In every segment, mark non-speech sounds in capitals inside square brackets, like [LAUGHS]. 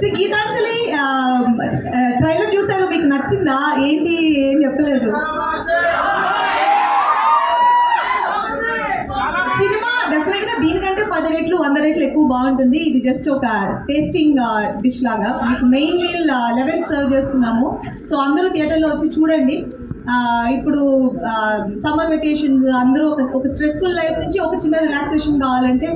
So Gitanjali trailer చూసారు మీకు నచ్చిందా? ఏంటి? ఏం చెప్పలేదు. సినిమా డెఫినెట్గా దీనికంటే పది రెట్లు వంద రెట్లు ఎక్కువ బాగుంటుంది. ఇది జస్ట్ ఒక టేస్టింగ్ డిష్ uh, లాగా. మీకు మెయిన్ మీల్ లెవెన్ సర్వ్ చేస్తున్నాము. సో అందరూ థియేటర్లో వచ్చి చూడండి. ఇప్పుడు సమ్మర్ వెకేషన్స్ అందరూ ఒక ఒక స్ట్రెస్ఫుల్ లైఫ్ నుంచి ఒక చిన్న రిలాక్సేషన్ కావాలంటే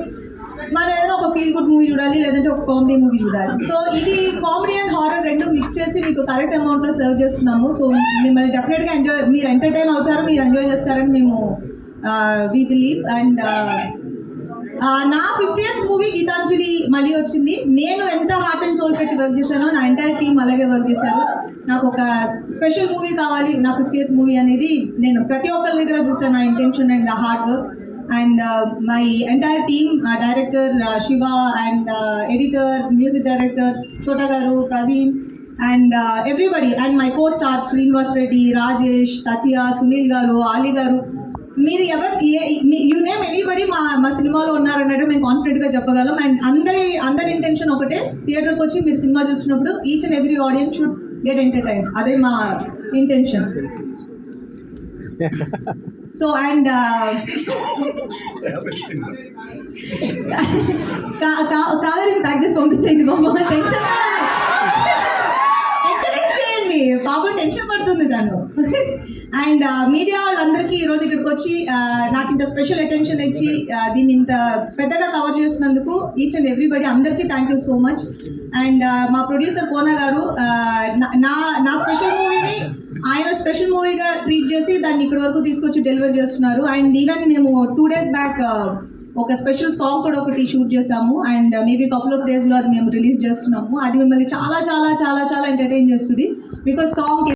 మనం ఏదైనా ఒక ఫీల్ గుడ్ మూవీ చూడాలి లేదంటే ఒక కామెడీ మూవీ చూడాలి. సో ఇది కామెడీ అండ్ హారర్ రెండు మిక్స్ చేసి మీకు కరెక్ట్ అమౌంట్లో సర్వ్ చేస్తున్నాము. సో మిమ్మల్ని డెఫినెట్గా ఎంజాయ్ మీరు ఎంటర్టైన్ అవుతారు మీరు ఎంజాయ్ చేస్తారని మేము వి బిలీవ్ అండ్ నా ఫిఫ్టీయత్ మూవీ గీతాంజలి మళ్ళీ వచ్చింది. నేను ఎంత హార్ట్ అండ్ సోల్ పెట్టి వర్క్ చేశానో నా ఎంటైర్ టీం అలాగే వర్క్ చేశారు. నాకు ఒక స్పెషల్ మూవీ కావాలి నా ఫిఫ్టీయత్ మూవీ అనేది నేను ప్రతి ఒక్కరి దగ్గర చూసాను నా intention and hard work and my entire team director Shiva and editor music director Chota garu Praveen and everybody and my co star Srinivas Reddy Rajesh Satya Sunil garu Ali garu మీరు ఎవరు you name anybody మా మా సినిమాలో ఉన్నారన్నట్టు మేము కాన్ఫిడెంట్గా చెప్పగలం. And అందరి అందరి ఇంటెన్షన్ ఒకటే థియేటర్కి వచ్చి మీరు సినిమా చూసినప్పుడు each and every audience should get entertain అదే మా ఇంటెన్షన్ [LAUGHS] సో అండ్ కావేరికి ప్యాక్ చేసి పంపించేయండి బాబు. టెన్షన్ ఎంకరేజ్ చేయండి. బాబు టెన్షన్ పడుతుంది తను. అండ్ మీడియా వాళ్ళందరికీ ఈరోజు ఇక్కడికి వచ్చి ఆ, నాకు ఇంత స్పెషల్ అటెన్షన్ ఇచ్చి ఆ, దీన్ని ఇంత పెద్దగా కవర్ చేసినందుకు ఈచ్ అండ్ ఎవ్రీబడి అందరికీ thank you so much and మా ప్రొడ్యూసర్ కోనా గారు నా- నా నా స్పెషల్ మూవీని ఆయన స్పెషల్ మూవీగా ట్రీట్ చేసి దాన్ని ఇక్కడ వరకు తీసుకొచ్చి డెలివర్ చేస్తున్నారు. అండ్ ఈవెన్ మేము టూ డేస్ బ్యాక్ ఒక స్పెషల్ సాంగ్ కూడా ఒకటి షూట్ చేసాము అండ్ మేబీ కపుల్ ఆఫ్ డేస్లో అది మేము రిలీజ్ చేస్తున్నాము. అది మిమ్మల్ని చాలా చాలా చాలా చాలా ఎంటర్టైన్ చేస్తుంది. Because song